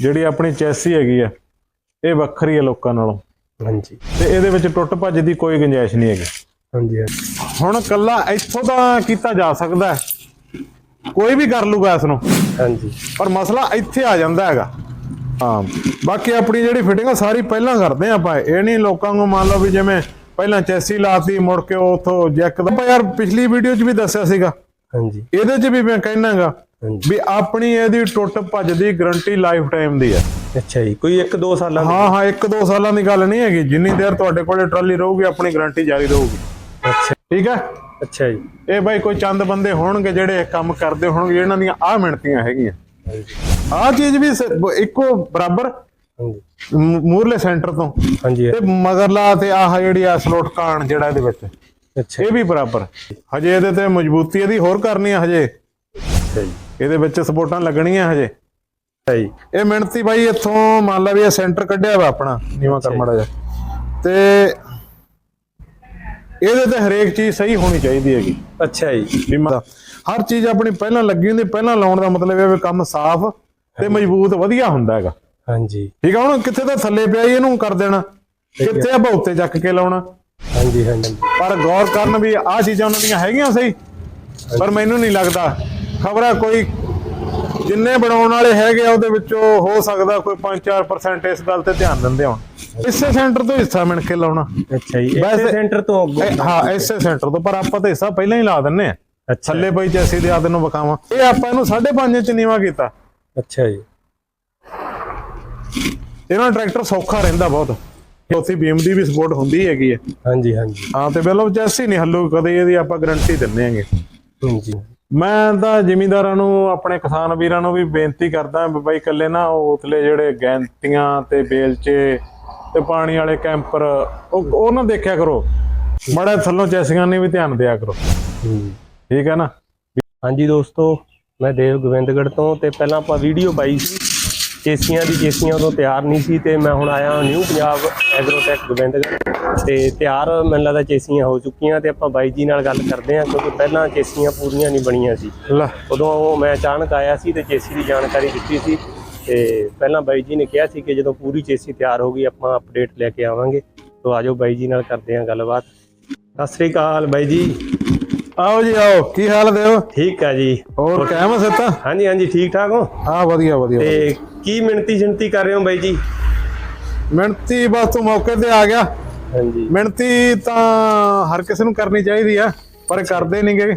ਜਿਹੜੀ ਆਪਣੀ ਚੈਸੀ ਹੈਗੀ ਆ ਇਹ ਵੱਖਰੀ ਹੈ ਲੋਕਾਂ ਨਾਲੋਂ। ਹਾਂਜੀ। ਤੇ ਇਹਦੇ ਵਿੱਚ ਟੁੱਟ ਭੱਜ ਦੀ ਕੋਈ ਗੁੰਜਾਇਸ਼ ਨਹੀਂ ਹੈਗੀ। ਹਾਂਜੀ ਹੁਣ ਕੱਲਾ ਇੱਥੋਂ ਤਾਂ ਕੀਤਾ ਜਾ ਸਕਦਾ ਹੈ। ਕੋਈ ਵੀ ਕਰ ਲੂਗਾ ਇਸ ਨੂੰ। ਹਾਂਜੀ। ਪਰ ਮਸਲਾ ਇੱਥੇ ਆ ਜਾਂਦਾ ਹੈਗਾ। ਹਾਂ। ਬਾਕੀ ਆਪਣੀ ਜਿਹੜੀ ਫਿਟਿੰਗ ਆ ਸਾਰੀ ਪਹਿਲਾਂ ਕਰਦੇ ਆਪਾਂ। ਇਹ ਨਹੀਂ ਲੋਕਾਂ ਨੂੰ ਮੰਨ ਲਓ ਵੀ ਜਿਵੇਂ ਪਹਿਲਾਂ ਚੈਸੀ ਲਾਤੀ ਮੁੜ ਕੇ ਉਥੋਂ ਜੈਕ ਦਾ। ਯਾਰ ਪਿਛਲੀ ਵੀਡੀਓ 'ਚ ਵੀ ਦੱਸਿਆ ਸੀਗਾ। ਹਾਂਜੀ। ਇਹਦੇ 'ਚ ਵੀ ਮੈਂ ਕਹਿਣਾਗਾ ਵੀ ਆਪਣੀ ਇਹਦੀ ਟੁੱਟ ਭੱਜ ਦੀ ਗਾਰੰਟੀ ਲਾਈਫ ਟਾਈਮ ਦੀ ਹੈ। ਅੱਛਾ ਜੀ ਕੋਈ 1-2 ਸਾਲਾਂ ਦੀ? ਹਾਂ ਹਾਂ ਇੱਕ ਦੋ ਸਾਲਾਂ ਦੀ ਗੱਲ ਨਹੀਂ ਹੈਗੀ। ਜਿੰਨੀ ਦੇਰ ਤੁਹਾਡੇ ਕੋਲੇ ਟਰਾਲੀ ਰਹੂਗੀ ਆਪਣੀ ਗਾਰੰਟੀ ਜਾਰੀ ਰਹੂਗੀ। ਅੱਛਾ। ਠੀਕ ਹੈ? ਅੱਛਾ ਜੀ। ਇਹ ਬਾਈ ਕੋਈ ਚੰਦ ਬੰਦੇ ਹੋਣਗੇ ਜਿਹੜੇ ਕੰਮ ਕਰਦੇ ਹੋਣਗੇ ਇਹਨਾਂ ਦੀਆਂ ਆ ਮਿਹਨਤੀਆਂ ਹੈਗੀਆਂ। ਆਹ ਚੀਜ਼ ਵੀ ਇੱਕੋ ਬਰਾਬਰ। ਮੂਰਲੇ ਸੈਂਟਰ ਤੋਂ। ਹਾਂਜੀ। ਤੇ ਮਗਰਲਾ ਤੇ ਆਹ ਜਿਹੜੀ ਆ ਸਲੋਟ ਕਾਣ ਜਿਹੜਾ ਇਹਦੇ ਵਿੱਚ। ਅੱਛਾ। ਇਹ ਵੀ ਬਰਾਬਰ। ਹਜੇ ਇਹਦੇ ਤੇ ਮਜ਼ਬੂਤੀ ਇਹਦੀ ਹੋਰ ਕਰਨੀ ਆ ਹਜੇ। ਅੱਛਾ ਜੀ। ਇਹਦੇ ਵਿੱਚ ਸਪੋਰਟਾਂ ਲੱਗਣੀਆਂ ਹਜੇ। ਜੀ ਇਹ ਮਿਹਨਤੀ ਬਾਈ ਇੱਥੋਂ ਮੰਨ ਲਾ ਵੀ ਇਹ ਸੈਂਟਰ ਕੱਢਿਆ ਵਾ ਆਪਣਾ ਨੀਵਾ ਕਰ ਮਾੜਾ ਜਿਹਾ। ਤੇ ਇਹਦੇ ਤੇ ਹਰੇਕ ਚੀਜ਼ ਸਹੀ ਹੋਣੀ ਚਾਹੀਦੀ ਹੈਗੀ। ਅੱਛਾ ਜੀ। ਵੀ ਮ- ਹਰ ਚੀਜ਼ ਆਪਣੀ ਪਹਿਲਾਂ ਲੱਗੀ ਹੁੰਦੀ ਪਹਿਲਾਂ ਲਾਉਣ ਦਾ ਮਤਲਬ ਇਹ ਵੀ ਕੰਮ ਸਾਫ਼ ਤੇ ਮਜ਼ਬੂਤ ਵਧੀਆ ਹੁੰਦਾ ਹੈਗਾ। ਹਾਂਜੀ। ਠੀਕ ਆ ਹੁਣ ਕਿੱਥੇ ਤਾਂ ਥੱਲੇ ਪਿਆ ਹੀ ਇਹਨੂੰ ਕਰ ਦੇਣਾ। ਕਿੱਥੇ ਆਪਾਂ ਉੱਤੇ ਚੱਕ ਕੇ ਲਾਉਣਾ। ਹਾਂਜੀ ਹਾਂਜੀ। ਪਰ ਗੌਰ ਕਰਨ ਵੀ ਆਹ ਚੀਜ਼ਾਂ ਉਹਨਾਂ ਦੀਆਂ ਹੈਗੀਆਂ ਸਹੀ। ਪਰ ਮੈਨੂੰ ਨਹੀਂ ਲੱਗਦਾ ਖਬਰ ਕੋਈ ਜਿੰਨੇ ਬਣਾਉਣ ਵਾਲੇ ਹੈਗੇ ਆ ਉਹਦੇ ਵਿੱਚੋਂ ਹੋ ਸਕਦਾ ਕੋਈ 5-4% ਇਸ ਗੱਲ ਤੇ ਧਿਆਨ ਦਿੰਦੇ ਹੋਣ। ਇਸੇ ਸੈਂਟਰ ਤੋਂ ਹਿੱਸਾ ਮਿਣ ਕੇ ਲਾਉਣਾ। ਅੱਛਾ ਜੀ ਇਸੇ ਸੈਂਟਰ ਤੋਂ ਅੱਗੋਂ ਹਾਂ ਇਸੇ ਸੈਂਟਰ ਤੋਂ ਪਰ ਆਪਾਂ ਤਾਂ ਹਿੱਸਾ ਪਹਿਲਾਂ ਹੀ ਲਾ ਦਿੰਨੇ ਆ। ਥੱਲੇ ਪਈ ਚੈਸੀ ਦੇ ਆਦਨ ਨੂੰ ਵਿਖਾਵਾਂ। ਇਹ ਆਪਾਂ ਇਹਨੂੰ 5.5 ਇੰਚ ਨੀਵਾ ਕੀਤਾ। ਅੱਛਾ ਜੀ। ਇਹਨਾਂ ਟਰੈਕਟਰ ਸੌਖਾ ਰਹਿੰਦਾ ਬਹੁਤ। ਉਥੇ ਬੀਮ ਦੀ ਵੀ ਸਪੋਰਟ ਹੁੰਦੀ ਹੈਗੀ ਹੈ ਹਾਂਜੀ ਹਾਂਜੀ। ਹਾਂ ਤੇ ਬਿਲਕੁਲ ਚੈਸੀ ਨਹੀਂ ਹੱਲੂ ਕਦੇ ਇਹਦੀ ਆਪਾਂ ਗਾਰੰਟੀ ਦਿੰਨੇ ਆਂਗੇ ਹਾਂਜੀ। ਮੈਂ ਤਾਂ ਜ਼ਿਮੀਂਦਾਰਾਂ ਨੂੰ ਆਪਣੇ ਕਿਸਾਨ ਵੀਰਾਂ ਨੂੰ ਵੀ ਬੇਨਤੀ ਕਰਦਾ ਬਾਈ ਇਕੱਲੇ ਨਾ ਉਹ ਉਤਲੇ ਜਿਹੜੇ ਗੈਂਤੀਆਂ ਤੇ ਬੇਲਚੇ ਤੇ ਪਾਣੀ ਵਾਲੇ ਕੈਂਪਰ ਉਹ ਉਹ ਨਾ ਦੇਖਿਆ ਕਰੋ। ਮੜਾ ਥੱਲੋਂ ਚੈਸੀਆਂ ਨੇ ਵੀ ਧਿਆਨ ਦਿਆ ਕਰੋ। ਠੀਕ ਹੈ ਨਾ? ਹਾਂਜੀ ਦੋਸਤੋ ਮੈਂ ਦੇਵ ਗੋਬਿੰਦਗੜ੍ਹ ਤੋਂ ਤੇ ਪਹਿਲਾਂ ਆਪਾਂ ਵੀਡੀਓ ਪਾਈ ਸੀ। ਚੇਸੀਆਂ ਦੀ ਚੇਸੀਆਂ ਉਦੋਂ ਤਿਆਰ ਨਹੀਂ ਸੀ ਤੇ ਮੈਂ ਹੁਣ ਆਇਆ ਨਿਊ ਪੰਜਾਬ ਐਗਰੋਟੈਕ ਗੋਬਿੰਦਗੜ੍ਹ ਤੇ ਤਿਆਰ ਮੈਨੂੰ ਲੱਗਦਾ ਚੇਸੀਆਂ ਹੋ ਚੁੱਕੀਆਂ ਤੇ ਆਪਾਂ ਬਾਈ ਜੀ ਨਾਲ ਗੱਲ ਕਰਦੇ ਹਾਂ ਕਿਉਂਕਿ ਪਹਿਲਾਂ ਚੇਸੀਆਂ ਪੂਰੀਆਂ ਨਹੀਂ ਬਣੀਆਂ ਸੀ। ਉਦੋਂ ਮੈਂ ਅਚਾਨਕ ਆਇਆ ਸੀ ਤੇ ਚੇਸੀ ਦੀ ਜਾਣਕਾਰੀ ਦਿੱਤੀ ਸੀ ਤੇ ਪਹਿਲਾਂ ਬਾਈ ਜੀ ਨੇ ਕਿਹਾ ਸੀ ਕਿ ਜਦੋਂ ਪੂਰੀ ਚੇਸੀ ਤਿਆਰ ਹੋ ਗਈ ਆਪਾਂ ਅਪਡੇਟ ਲੈ ਕੇ ਆਵਾਂਗੇ। ਤੋਂ ਆਜੋ ਬਾਈ ਜੀ ਨਾਲ ਕਰਦੇ ਹਾਂ ਗੱਲਬਾਤ। ਸਤਿ ਸ੍ਰੀ ਅਕਾਲ ਬਾਈ ਜੀ। ਆਓ ਜੀ ਆਓ। ਕੀ ਹਾਲ ਦੇਵ ਠੀਕ ਆ ਜੀ। ਹੋਰ ਕਾਇਮ ਸਿੱਤਾ ਹਾਂਜੀ ਹਾਂਜੀ ਠੀਕ ਠਾਕ ਹੋ? ਹਾਂ ਵਧੀਆ ਵਧੀਆ ਤੇ ਕੀ ਮਿਹਨਤੀ ਜਨਤੀ ਕਰ ਰਹੇ ਹੋ ਬਾਈ ਜੀ? ਮਿਹਨਤੀ ਬਸ ਤੂੰ ਮੌਕੇ ਤੇ ਆ ਗਿਆ। ਹਾਂਜੀ। ਮਿਹਨਤੀ ਤਾਂ ਹਰ ਕਿਸੇ ਨੂੰ ਕਰਨੀ ਚਾਹੀਦੀ ਆ ਪਰ ਕਰਦੇ ਨਹੀਂਗੇ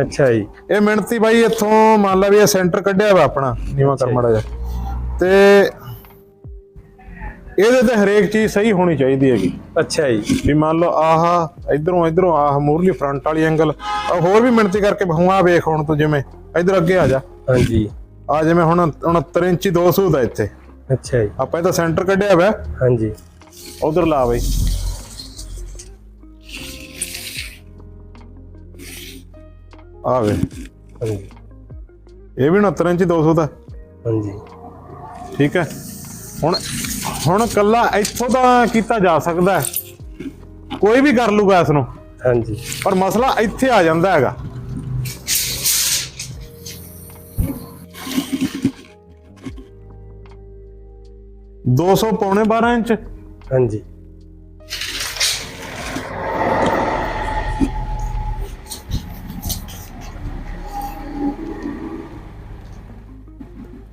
ਅੱਛਾ ਜੀ। ਇਹ ਮਿਹਨਤੀ ਬਾਈ ਇੱਥੋਂ ਮੰਨ ਲਾ ਵੀ ਇਹ ਸੈਂਟਰ ਕੱਢਿਆ ਵਾ ਆਪਣਾ ਨੀਵਾ ਕਰ ਮਾੜਾ ਜਿਹਾ ਤੇ ਇਹਦੇ ਤੇ ਹਰੇਕ ਚੀਜ਼ ਸਹੀ ਹੋਣੀ ਚਾਹੀਦੀ ਹੈਗੀ। ਅੱਛਾ ਜੀ। ਵੀ ਮੰਨ ਲਓ ਆਹ ਇਧਰੋਂ ਇਧਰੋਂ ਆਹ ਮੂਰਲੀ ਫਰੰਟ ਵਾਲੀ ਐਂਗਲ ਹੋਰ ਵੀ ਮਿਹਨਤੀ ਕਰਕੇ ਬਹੂਆ ਵੇਖ ਹੁਣ ਤੂੰ ਜਿਵੇਂ ਇਧਰ ਅੱਗੇ ਆ ਜਾ। ਹਾਂਜੀ। ਆ ਜਿਵੇਂ ਹੁਣ 69 ਇੰਚੀ ਦੋ ਸੂਦ ਆ ਇੱਥੇ। ਅੱਛਾ ਜੀ। ਆਪਾਂ ਇਹ ਤਾਂ ਸੈਂਟਰ ਕੱਢਿਆ ਵਾ ਹਾਂਜੀ। ਉਧਰ ਲਾ ਬਈ। ਆ ਵੇ। ਹਾਂਜੀ। ਇਹ ਵੀ 69 ਇੰਚੀ 200 ਦਾ ਹਾਂਜੀ। ਠੀਕ ਹੈ। ਹੁਣ ਹੁਣ ਕੱਲਾ ਇੱਥੋਂ ਤਾਂ ਕੀਤਾ ਜਾ ਸਕਦਾ ਹੈ। ਕੋਈ ਵੀ ਕਰ ਲੂਗਾ ਇਸ ਨੂੰ। ਹਾਂਜੀ। ਪਰ ਮਸਲਾ ਇੱਥੇ ਆ ਜਾਂਦਾ ਹੈਗਾ। ਦੋ ਸੌ ਪੌਣੇ 12 ਇੰਚ। ਹਾਂਜੀ।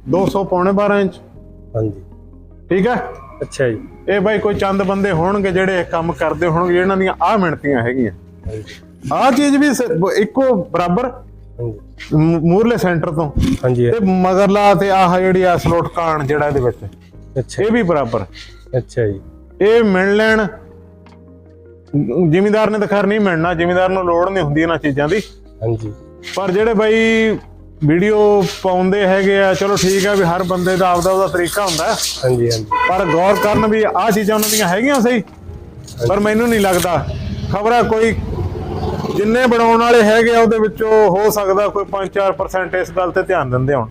ਦੋ ਸੌ ਪੌਣੇ 12 ਇੰਚ। ਹਾਂਜੀ। ਠੀਕ ਹੈ? ਅੱਛਾ ਜੀ। ਇਹ ਬਾਈ ਕੋਈ ਚੰਦ ਬੰਦੇ ਹੋਣਗੇ ਜਿਹੜੇ ਇਹ ਕੰਮ ਕਰਦੇ ਹੋਣਗੇ ਇਹਨਾਂ ਦੀਆਂ ਆ ਮਿਹਨਤੀਆਂ ਹੈਗੀਆਂ। ਆਹ ਚੀਜ਼ ਵੀ ਸ- ਬ- ਇੱਕੋ ਬਰਾਬਰ। ਹਾਂਜੀ। ਮੂਰਲੇ ਸੈਂਟਰ ਤੋਂ। ਹਾਂਜੀ। ਤੇ ਮਗਰਲਾ ਤੇ ਆਹ ਜਿਹੜੀ ਆ ਸਲੋਟ ਕਾਣ ਜਿਹੜਾ ਇਹਦੇ ਵਿੱਚ। ਅੱਛਾ। ਇਹ ਵੀ ਬਰਾਬਰ। ਅੱਛਾ ਜੀ। ਇਹ ਮਿਲ ਲੈਣ ਜ਼ਿਮੀਦਾਰ ਨੇ ਤਾਂ ਖੈਰ ਨਹੀਂ ਮਿਲਣਾ ਜ਼ਿਮੀਦਾਰ ਨੂੰ ਲੋੜ ਨਹੀਂ ਹੁੰਦੀ ਇਹਨਾਂ ਚੀਜ਼ਾਂ ਦੀ। ਹਾਂਜੀ। ਪਰ ਜਿਹੜੇ ਬਾਈ ਵੀਡੀਓ ਪਾਉਂਦੇ ਹੈਗੇ ਆ ਚਲੋ ਠੀਕ ਆ ਵੀ ਹਰ ਬੰਦੇ ਦਾ ਆਪਦਾ ਉਹਦਾ ਤਰੀਕਾ ਹੁੰਦਾ। ਹਾਂਜੀ ਹਾਂਜੀ। ਪਰ ਗੌਰ ਕਰਨ ਵੀ ਆਹ ਚੀਜ਼ਾਂ ਉਹਨਾਂ ਦੀਆਂ ਹੈਗੀਆਂ ਸਹੀ ਪਰ ਮੈਨੂੰ ਨਹੀਂ ਲੱਗਦਾ। ਖਬਰ ਕੋਈ ਜਿੰਨੇ ਬਣਾਉਣ ਵਾਲੇ ਹੈਗੇ ਆ ਉਹਦੇ ਵਿੱਚੋਂ ਹੋ ਸਕਦਾ ਕੋਈ 5-4% ਇਸ ਗੱਲ ਤੇ ਧਿਆਨ ਦਿੰਦੇ ਹੋਣ।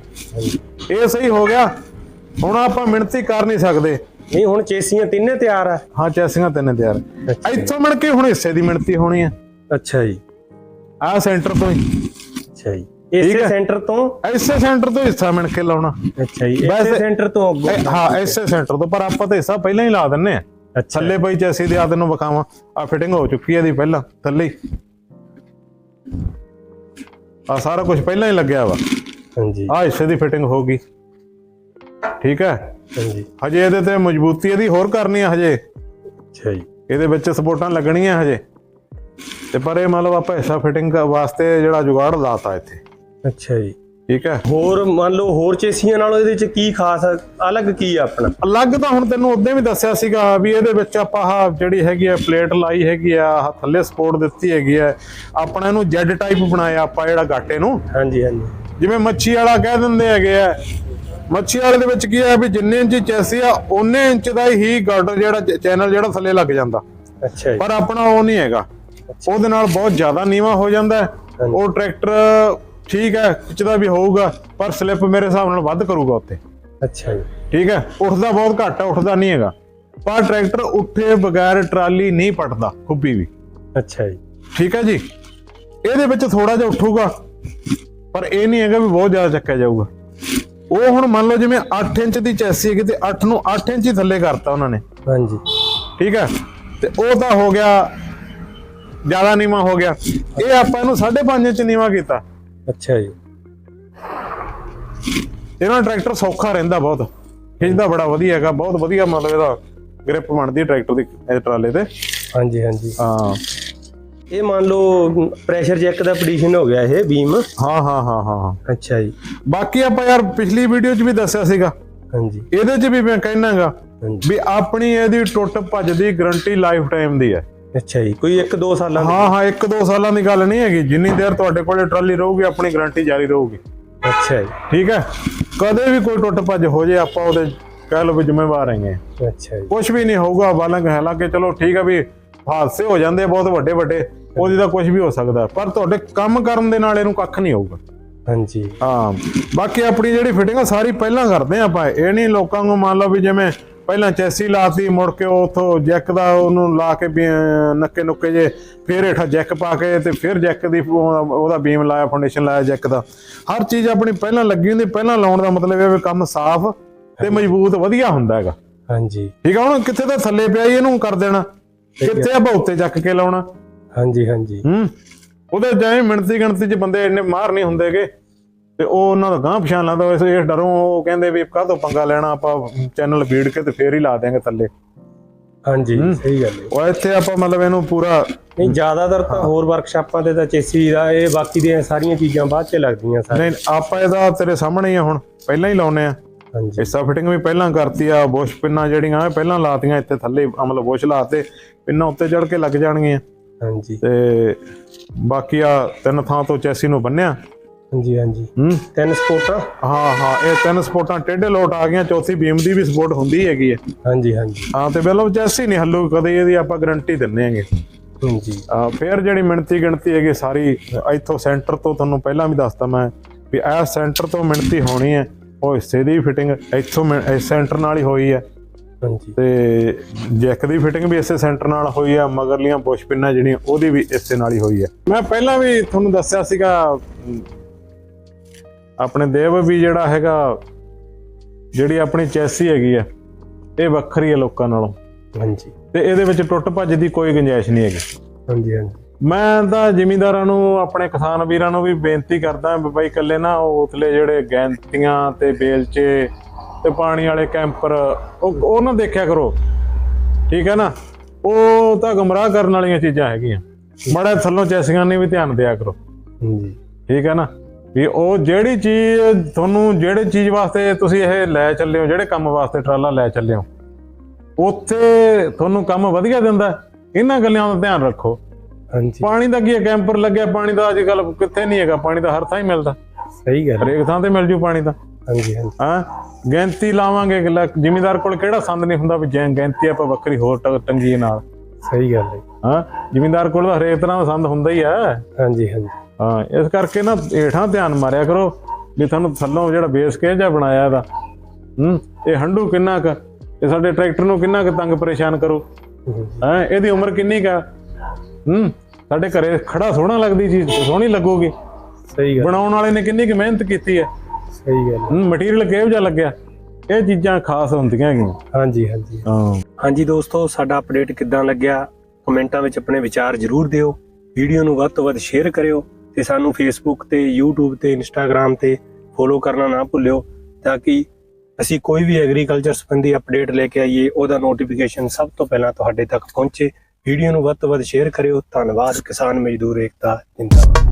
ਇਹ ਸਹੀ ਹੋ ਗਿਆ। ਹੁਣ ਆਪਾਂ ਮਿਹਨਤੀ ਕਰ ਨਹੀਂ ਸਕਦੇ। ਨਹੀਂ ਹੁਣ ਚੇਸੀਆਂ ਤਿੰਨੇ ਤਿਆਰ ਆ। ਹਾਂ ਚੈਸੀਆਂ ਤਿੰਨੇ ਤਿਆਰ। ਅੱਛਾ। ਇੱਥੋਂ ਮਿਣ ਕੇ ਹੁਣ ਹਿੱਸੇ ਦੀ ਮਿਹਨਤੀ ਹੋਣੀ ਆ। ਅੱਛਾ ਜੀ। ਆਹ ਸੈਂਟਰ ਤੋਂ ਹੀ। ਅੱਛਾ ਜੀ। ਇਸੇ। ਸੈਂਟਰ ਤੋਂ? ਐਸੇ ਸੈਂਟਰ ਤੋਂ ਹਿੱਸਾ ਮਿਣ ਕੇ ਲਾਉਣਾ। ਅੱਛਾ ਜੀ ਇਸੇ ਵੈਸੇ- ਸੈਂਟਰ ਤੋਂ ਅੱਗੋਂ। ਇਹ- ਹਾਂ ਐਸੇ ਸੈਂਟਰ ਤੋਂ ਪਰ ਆਪਾਂ ਤਾਂ ਹਿੱਸਾ ਪਹਿਲਾਂ ਹੀ ਲਾ ਦਿੰਨੇ ਆ। ਅੱਛਾ। ਥੱਲੇ ਪਈ ਚੈਸੀ ਦੀ ਆ ਤੈਨੂੰ ਵਿਖਾਵਾਂ। ਆ ਫਿਟਿੰਗ ਹੋ ਚੁੱਕੀ ਹੈ ਦੀ ਪਹਿਲਾਂ ਥੱਲੇ ਆ ਸਾਰਾ ਕੁਝ ਪਹਿਲਾਂ ਹੀ ਲੱਗਿਆ ਵਾ। ਹਾਂਜੀ। ਆ ਹਿੱਸੇ ਦੀ ਫਿਟਿੰਗ ਹੋ ਗਈ। ਠੀਕ ਹੈ? ਹਾਂਜੀ। ਹਜੇ ਇਹਦੇ ਤੇ ਮਜ਼ਬੂਤੀ ਇਹਦੀ ਹੋਰ ਕਰਨੀ ਆ ਹਜੇ। ਅੱਛਾ ਜੀ। ਇਹਦੇ ਵਿੱਚ ਸਪੋਰਟਾਂ ਲੱਗਣੀਆਂ ਹਜੇ। ਤੇ ਪਰ ਇਹ ਮਤਲਬ ਆਪਾਂ ਹਿੱਸਾ ਫਿਟਿੰਗ ਵਾਸਤੇ ਜਿਹੜਾ ਜੁਗਾੜ ਲਾਤਾ ਇੱਥੇ। ਅੱਛਾ ਜੀ। ਠੀਕ ਹੈ? ਹੋਰ ਮੰਨ ਲਓ ਹੋਰ ਚੇਸੀਆਂ ਨਾਲੋਂ ਇਹਦੇ ਚ ਕੀ ਖਾਸ ਅਲੱਗ ਕੀ ਆ ਆਪਣਾ? ਅਲੱਗ ਤਾਂ ਹੁਣ ਤੈਨੂੰ ਉਦੋਂ ਵੀ ਦੱਸਿਆ ਸੀਗਾ ਵੀ ਇਹਦੇ ਵਿੱਚ ਆਪਾਂ ਆਹ ਜਿਹੜੀ ਹੈਗੀ ਆ ਪਲੇਟ ਲਾਈ ਹੈਗੀ ਆ ਆਹ ਥੱਲੇ ਸਪੋਰਟ ਦਿੱਤੀ ਹੈਗੀ ਆ। ਆਪਣਾ ਇਹਨੂੰ ਜੈਡ ਟਾਈਪ ਬਣਾਇਆ ਆਪਾਂ ਜਿਹੜਾ ਗਾਟੇ ਨੂੰ। ਹਾਂਜੀ ਹਾਂਜੀ। ਜਿਵੇਂ ਮੱਛੀ ਵਾਲਾ ਕਹਿ ਦਿੰਦੇ ਹੈਗੇ ਆ ਮੱਛੀ ਵਾਲੇ ਦੇ ਵਿੱਚ ਕੀ ਹੈ ਵੀ ਜਿੰਨੇ ਇੰਚ ਚੈਸੀ ਆ ਉਹਨੇ ਇੰਚ ਦਾ ਹੀ ਗਾਟਰ ਜਿਹੜਾ ਚੈਨਲ ਜਿਹੜਾ ਥੱਲੇ ਲੱਗ ਜਾਂਦਾ। ਅੱਛਾ ਜੀ। ਪਰ ਆਪਣਾ ਉਹ ਨਹੀਂ ਹੈਗਾ। ਉਹਦੇ ਨਾਲ ਬਹੁਤ ਜ਼ਿਆਦਾ ਨੀਵਾ ਹੋ ਜਾਂਦਾ। ਉਹ ਟਰੈਕਟਰ ਠੀਕ ਹੈ ਖਿੱਚਦਾ ਵੀ ਹੋਊਗਾ ਪਰ ਸਲਿੱਪ ਮੇਰੇ ਹਿਸਾਬ ਨਾਲ ਵੱਧ ਕਰੂਗਾ ਉੱਤੇ ਅੱਛਾ ਜੀ। ਠੀਕ ਹੈ ਉੱਠਦਾ ਬਹੁਤ ਘੱਟ ਹੈ ਉੱਠਦਾ ਨਹੀਂ ਹੈਗਾ। ਪਰ ਟਰੈਕਟਰ ਉੱਠੇ ਬਗੈਰ ਟਰਾਲੀ ਨਹੀਂ ਪਟਦਾ ਖੁੱਬੀ ਵੀ। ਅੱਛਾ ਜੀ। ਠੀਕ ਹੈ ਜੀ। ਇਹਦੇ ਵਿੱਚ ਥੋੜਾ ਜਿਹਾ ਉੱਠੂਗਾ ਪਰ ਇਹ ਨਹੀਂ ਹੈਗਾ ਵੀ ਬਹੁਤ ਜ਼ਿਆਦਾ ਚੱਕਿਆ ਜਾਊਗਾ। ਉਹ ਹੁਣ ਮੰਨ ਲਓ ਜਿਵੇਂ 8 ਇੰਚ ਦੀ ਚੈਸੀ ਹੈਗੀ ਤੇ 8 ਨੂੰ 8 ਇੰਚ ਹੀ ਥੱਲੇ ਕਰਤਾ ਉਹਨਾਂ ਨੇ। ਹਾਂਜੀ। ਠੀਕ ਹੈ? ਤੇ ਉਹ ਤਾਂ ਹੋ ਗਿਆ ਜ਼ਿਆਦਾ ਨੀਵਾ ਹੋ ਗਿਆ। ਇਹ ਆਪਾਂ ਇਹਨੂੰ 5.5 ਇੰਚ ਨੀਵਾ ਕੀਤਾ। ਅੱਛਾ ਜੀ। ਇਹਨਾਂ ਟਰੈਕਟਰ ਸੌਖਾ ਰਹਿੰਦਾ ਬਹੁਤ। ਖਿੱਚਦਾ ਬੜਾ ਵਧੀਆ ਹੈਗਾ ਬਹੁਤ ਵਧੀਆ ਮਤਲਬ ਇਹਦਾ ਗ੍ਰਿਪ ਬਣਦੀ ਟਰੈਕਟਰ ਦੀ ਇਹ ਟਰਾਲੇ ਤੇ। ਹਾਂਜੀ ਹਾਂਜੀ। ਹਾਂ। ਇਹ ਮੰਨ ਲਓ ਪ੍ਰੈਸ਼ਰ ਚੈੱਕ ਦਾ ਪੋਜੀਸ਼ਨ ਹੋ ਗਿਆ ਇਹ ਬੀਮ ਹਾਂ ਹਾਂ ਹਾਂ ਹਾਂ ਅੱਛਾ ਜੀ। ਬਾਕੀ ਆਪਾਂ ਯਾਰ ਪਿਛਲੀ ਵੀਡੀਓ 'ਚ ਵੀ ਦੱਸਿਆ ਸੀਗਾ। ਹਾਂਜੀ। ਇਹਦੇ 'ਚ ਵੀ ਮੈਂ ਕਹਿਣਾਗਾ ਵੀ ਆਪਣੀ ਇਹਦੀ ਟੁੱਟ ਭੱਜ ਦੀ ਗਾਰੰਟੀ ਲਾਈਫ ਟਾਈਮ ਦੀ ਹੈ। ਅੱਛਾ ਜੀ ਕੋਈ 1-2 ਸਾਲਾਂ ਦੀ? ਹਾਂ ਹਾਂ ਇੱਕ ਦੋ ਸਾਲਾਂ ਦੀ ਗੱਲ ਨਹੀਂ ਹੈਗੀ। ਜਿੰਨੀ ਦੇਰ ਤੁਹਾਡੇ ਕੋਲੇ ਟਰਾਲੀ ਰਹੂਗੀ ਆਪਣੀ ਗਾਰੰਟੀ ਜਾਰੀ ਰਹੂਗੀ। ਅੱਛਾ ਜੀ। ਠੀਕ ਹੈ? ਕਦੇ ਵੀ ਕੋਈ ਟੁੱਟ ਭੱਜ ਹੋ ਜੇ ਆਪਾਂ ਉਹਦੇ ਕਹਿ ਲਓ ਵੀ ਜ਼ਿੰਮੇਵਾਰ ਹੈਗੇ ਅੱਛਾ ਜੀ। ਕੁਝ ਵੀ ਨਹੀਂ ਹੋਊਗਾ ਬਾਲੰਗ ਹਾਲਾਂਕਿ ਚਲੋ ਠੀਕ ਹੈ ਵੀ ਹਾਦਸੇ ਹੋ ਜਾਂਦੇ ਆ ਬਹੁਤ ਵੱਡੇ ਵੱਡੇ ਉਹਦੀ ਤਾਂ ਕੁਝ ਵੀ ਹੋ ਸਕਦਾ। ਪਰ ਤੁਹਾਡੇ ਕੰਮ ਕਰਨ ਦੇ ਨਾਲ ਇਹਨੂੰ ਕੱਖ ਨਹੀਂ ਹੋਊਗਾ। ਹਾਂਜੀ। ਹਾਂ ਬਾਕੀ ਆਪਣੀ ਜਿਹੜੀ ਫਿਟਿੰਗ ਆ ਸਾਰੀ ਪਹਿਲਾਂ ਕਰਦੇ ਆ ਆਪਾਂ। ਇਹ ਨਹੀਂ ਲੋਕਾਂ ਨੂੰ ਮੰਨ ਲਓ ਵੀ ਜਿਵੇਂ ਪਹਿਲਾਂ ਚੈਸੀ ਲਾਤੀ ਮੁੜ ਕੇ ਉਥੋਂ ਜੈਕ ਦਾ ਉਹਨੂੰ ਲਾ ਕੇ ਨੱਕੇ ਨੁੱਕੇ ਜੇ ਫੇਰ ਹੇਠਾਂ ਜੈਕ ਪਾ ਕੇ ਤੇ ਫਿਰ ਜੈਕ ਦੀ ਉਹ- ਉਹਦਾ ਬੀਮ ਲਾਇਆ ਫਾਊਂਡੇਸ਼ਨ ਲਾਇਆ ਜੈਕ ਦਾ। ਹਰ ਚੀਜ਼ ਆਪਣੀ ਪਹਿਲਾਂ ਲੱਗੀ ਹੁੰਦੀ ਪਹਿਲਾਂ ਲਾਉਣ ਦਾ ਮਤਲਬ ਇਹ ਵੀ ਕੰਮ ਸਾਫ਼ ਤੇ ਮਜ਼ਬੂਤ ਵਧੀਆ ਹੁੰਦਾ ਹੈਗਾ। ਹਾਂਜੀ। ਠੀਕ ਆ ਹੁਣ ਕਿੱਥੇ ਤਾਂ ਥੱਲੇ ਪਿਆ ਇਹਨੂੰ ਕਰ ਦੇਣਾ। ਕਿੱਥੇ ਆਪਾਂ ਉੱਤੇ ਚੱਕ ਕੇ ਲਾਉਣਾ? ਹਾਂਜੀ ਹਾਂਜੀ। ਹੂੰ। ਉਹਦੇ ਜਾਏ ਮਿਣਤੀ ਗਿਣਤੀ ਚ ਬੰਦੇ ਇੰਨੇ ਮਾਰ ਨਹੀਂ ਹੁੰਦੇਗੇ ਤੇ ਉਹ ਉਹਨਾਂ ਦਾ ਗਾਂ ਪਛਾਣ ਲੈਂਦਾ ਇਸ ਇਸ ਡਰੋਂ ਉਹ ਕਹਿੰਦੇ ਵੀ ਕਾਹਤੋਂ ਪੰਗਾ ਲੈਣਾ ਆਪਾਂ ਚੈਨਲ ਬੀੜ ਕੇ ਤੇ ਫੇਰ ਹੀ ਲਾ ਦਿਆਂਗੇ ਥੱਲੇ। ਹਾਂਜੀ ਸਹੀ ਗੱਲ ਹੈ। ਉਹ ਇੱਥੇ ਆਪਾਂ ਮਤਲਬ ਇਹਨੂੰ ਪੂਰਾ ਨਹੀਂ ਜ਼ਿਆਦਾਤਰ ਤਾਂ ਹੋਰ ਵਰਕਸ਼ਾਪਾਂ ਤੇ ਤਾਂ ਚੇਸੀ ਦਾ ਇਹ ਬਾਕੀ ਦੀਆਂ ਸਾਰੀਆਂ ਚੀਜ਼ਾਂ ਬਾਅਦ ਚ ਲੱਗਦੀਆਂ ਸਾਰੀਆਂ। ਨਹੀਂ ਆਪਾਂ ਇਹਦਾ ਤੇਰੇ ਸਾਹਮਣੇ ਹੀ ਆ ਹੁਣ। ਪਹਿਲਾਂ ਹੀ ਲਾਉਨੇ ਆ। ਹਾਂਜੀ। ਹਿੱਸਾ ਫਿਟਿੰਗ ਵੀ ਪਹਿਲਾਂ ਕਰਤੀ ਆ ਬੁਸ਼ ਪਿੰਨਾਂ ਜਿਹੜੀਆਂ ਇਹ ਪਹਿਲਾਂ ਲਾਤੀਆਂ ਇੱਥੇ ਥੱਲੇ ਮਤਲਬ ਬੁਸ਼ ਲਾਤੇ ਪਿੰਨਾਂ ਉੱਤੇ ਚੜ ਕੇ ਲੱਗ ਜਾਣਗੀਆਂ। ਹਾਂਜੀ। ਤੇ ਬਾਕੀ ਆ ਤਿੰਨ ਥਾਂ ਤੋਂ ਚੈਸੀ ਨੂੰ ਬੰਨਿਆ। ਹਾਂਜੀ ਹਾਂਜੀ। ਤਿੰਨ ਸਪੋਰਟਾਂ? ਹਾਂ ਹਾਂ ਇਹ ਤਿੰਨ ਸਪੋਰਟਾਂ ਟੇਢੇ ਲੋਟ ਆ ਗਈਆਂ ਚੌਥੀ ਬੀਮ ਦੀ ਵੀ ਸਪੋਰਟ ਹੁੰਦੀ ਹੈਗੀ ਹੈ। ਹਾਂਜੀ ਹਾਂਜੀ। ਹਾਂ ਤੇ ਬਿਲਕੁਲ ਚੈਸੀ ਨਹੀਂ ਹੱਲੂ ਕਦੇ ਇਹਦੀ ਆਪਾਂ ਗਾਰੰਟੀ ਦਿੰਨੇ ਹੈਗੇ। ਹਾਂਜੀ। ਆ ਫਿਰ ਜਿਹੜੀ ਮਿਣਤੀ ਗਿਣਤੀ ਹੈਗੀ ਸਾਰੀ ਇੱਥੋਂ ਸੈਂਟਰ ਤੋਂ ਤੁਹਾਨੂੰ ਪਹਿਲਾਂ ਵੀ ਦੱਸਤਾ ਮੈਂ ਵੀ ਇਹ ਸੈਂਟਰ ਤੋਂ ਮਿਣਤੀ ਹੋਣੀ ਹੈ। ਉਹ ਹਿੱਸੇ ਦੀ ਫਿਟਿੰਗ ਇੱਥੋਂ ਇਸ ਸੈਂਟਰ ਨਾਲ ਹੀ ਹੋਈ ਹੈ। ਹਾਂਜੀ। ਤੇ ਜੈਕ ਦੀ ਫਿਟਿੰਗ ਵੀ ਇਸੇ ਸੈਂਟਰ ਨਾਲ ਹੋਈ ਆ ਮਗਰਲੀਆਂ ਪੁਸ਼ ਪਿੰਨਾਂ ਜਿਹੜੀਆਂ ਉਹਦੀ ਵੀ ਇਸੇ ਨਾਲ ਹੀ ਹੋਈ ਹੈ ਮੈਂ ਪਹਿਲਾਂ ਵੀ ਤੁਹਾਨੂੰ ਦੱਸਿਆ ਸੀਗਾ ਆਪਣੇ ਦੇਵ ਵੀ ਜਿਹੜਾ ਹੈਗਾ ਜਿਹੜੀ ਆਪਣੀ ਚੈਸੀ ਹੈਗੀ ਆ ਇਹ ਵੱਖਰੀ ਹੈ ਲੋਕਾਂ ਨਾਲੋਂ। ਹਾਂਜੀ। ਤੇ ਇਹਦੇ ਵਿੱਚ ਟੁੱਟ ਭੱਜ ਦੀ ਕੋਈ ਗੁੰਜਾਇਸ਼ ਨਹੀਂ ਹੈਗੀ। ਹਾਂਜੀ ਹਾਂਜੀ। ਮੈਂ ਤਾਂ ਜ਼ਿਮੀਂਦਾਰਾਂ ਨੂੰ ਆਪਣੇ ਕਿਸਾਨ ਵੀਰਾਂ ਨੂੰ ਵੀ ਬੇਨਤੀ ਕਰਦਾ ਵੀ ਬਾਈ ਇਕੱਲੇ ਨਾ ਉਹ ਉਤਲੇ ਜਿਹੜੇ ਗੈਂਤੀਆਂ ਤੇ ਬੇਲਚੇ ਤੇ ਪਾਣੀ ਵਾਲੇ ਕੈਂਪਰ ਉਹ ਨਾ ਦੇਖਿਆ ਕਰੋ। ਠੀਕ ਹੈ ਨਾ? ਉਹ ਤਾਂ ਗੁੰਮਰਾਹ ਕਰਨ ਵਾਲੀਆਂ ਚੀਜ਼ਾਂ ਹੈਗੀਆਂ। ਮੜਾ ਥੱਲੋਂ ਚੈਸੀਆਂ ਨੇ ਵੀ ਧਿਆਨ ਦਿਆ ਕਰੋ। ਠੀਕ ਹੈ ਨਾ? ਵੀ ਉਹ ਜਿਹੜੀ ਚੀਜ਼ ਤੁਹਾਨੂੰ ਜਿਹੜੇ ਚੀਜ਼ ਵਾਸਤੇ ਤੁਸੀਂ ਇਹ ਲੈ ਚੱਲੇ ਹੋ ਜਿਹੜੇ ਕੰਮ ਵਾਸਤੇ ਟਰਾਲਾ ਲੈ ਚੱਲੇ ਹੋ ਉੱਥੇ ਤੁਹਾਨੂੰ ਕੰਮ ਵਧੀਆ ਦਿੰਦਾ। ਇਹਨਾਂ ਗੱਲਾਂ ਦਾ ਧਿਆਨ ਰੱਖੋ। ਹਾਂਜੀ। ਪਾਣੀ ਦਾ ਕੀ ਹੈ? ਕੈਂਪਰ ਲੱਗਿਆ ਪਾਣੀ ਦਾ ਅੱਜ ਕੱਲ ਕਿੱਥੇ ਨਹੀਂ ਹੈਗਾ? ਪਾਣੀ ਦਾ ਹਰ ਥਾਂ ਹੀ ਮਿਲਦਾ। ਸਹੀ ਗੱਲ। ਹਰੇਕ ਥਾਂ ਤੇ ਮਿਲ ਜੂ ਪਾਣੀ ਦਾ ਹਾਂਜੀ ਹਾਂਜੀ। ਹਾਂ? ਗੈਂਤੀ ਲਾਵਾਂਗੇ ਜ਼ਿਮੀਦਾਰ ਕੋਲ ਕਿਹੜਾ ਸੰਦ ਨਹੀਂ ਹੁੰਦਾ ਵੀ ਜੈਂ ਗੈਂਤੀ ਆਪਾਂ ਵੱਖਰੀ ਹੋਰ ਟੰਗੀ ਨਾਲ। ਸਹੀ ਗੱਲ ਹੈ। ਹਾਂ? ਜ਼ਿਮੀਦਾਰ ਕੋਲ ਤਾਂ ਹਰੇਕ ਤਰ੍ਹਾਂ ਦਾ ਸੰਦ ਹੁੰਦਾ ਹੀ ਹੈ। ਹਾਂਜੀ ਹਾਂਜੀ। ਹਾਂ ਇਸ ਕਰਕੇ ਨਾ ਹੇਠਾਂ ਧਿਆਨ ਮਾਰਿਆ ਕਰੋ ਵੀ ਤੁਹਾਨੂੰ ਥੱਲੋਂ ਜਿਹੜਾ ਬੇਸ ਕੇ ਜਾਂ ਬਣਾਇਆ ਇਹਦਾ। ਹੂੰ? ਇਹ ਹੰਡੂ ਕਿੰਨਾ ਕ ਇਹ ਸਾਡੇ ਟਰੈਕਟਰ ਨੂੰ ਕਿੰਨਾ ਕੁ ਤੰਗ ਪਰੇਸ਼ਾਨ ਕਰੂ। ਹੈ। ਇਹਦੀ ਉਮਰ ਕਿੰਨੀ ਕਾ ਹੂੰ ਸਾਡੇ ਘਰੇ ਖੜਾ ਸੋਹਣਾ ਲੱਗਦੀ ਚੀਜ਼ ਸੋਹਣੀ ਲੱਗੂਗੀ। ਸਹੀ ਗੱਲ। ਬਣਾਉਣ ਵਾਲੇ ਨੇ ਕਿੰਨੀ ਕੁ ਮਿਹਨਤ ਕੀਤੀ ਹੈ। ਸਹੀ ਗੱਲ ਮਟੀਰੀਅਲ ਕਿਹੋ ਜਿਹਾ ਲੱਗਿਆ? ਇਹ ਚੀਜ਼ਾਂ ਖਾਸ ਹੁੰਦੀਆਂ ਹੈਗੀਆਂ। ਹਾਂਜੀ ਹਾਂਜੀ। ਹਾਂ। ਹਾਂਜੀ ਦੋਸਤੋ ਸਾਡਾ ਅਪਡੇਟ ਕਿੱਦਾਂ ਲੱਗਿਆ? ਕਮੈਂਟਾਂ ਵਿੱਚ ਆਪਣੇ ਵਿਚਾਰ ਜ਼ਰੂਰ ਦਿਓ। ਵੀਡੀਓ ਨੂੰ ਵੱਧ ਤੋਂ ਵੱਧ ਸ਼ੇਅਰ ਕਰਿਓ ਤੇ ਸਾਨੂੰ ਫੇਸਬੁੱਕ ਤੇ YouTube ਤੇ Instagram ਤੇ ਫੋਲੋ ਕਰਨਾ ਨਾ ਭੁੱਲਿਓ ਤਾਂ ਕਿ ਅਸੀਂ ਕੋਈ ਵੀ ਐਗਰੀਕਲਚਰ ਸੰਬੰਧੀ ਅਪਡੇਟ ਲੈ ਕੇ ਆਈਏ ਉਹਦਾ ਨੋਟੀਫਿਕੇਸ਼ਨ ਸਭ ਤੋਂ ਪਹਿਲਾਂ ਤੁਹਾਡੇ ਤੱਕ ਪਹੁੰਚੇ। ਵੀਡੀਓ ਨੂੰ ਵੱਧ ਤੋਂ ਵੱਧ ਸ਼ੇਅਰ ਕਰਿਓ। ਧੰਨਵਾਦ ਕਿਸਾਨ ਮਜ਼ਦੂਰ ਏਕਤਾ ਜਿੰਦਾਬਾਦ।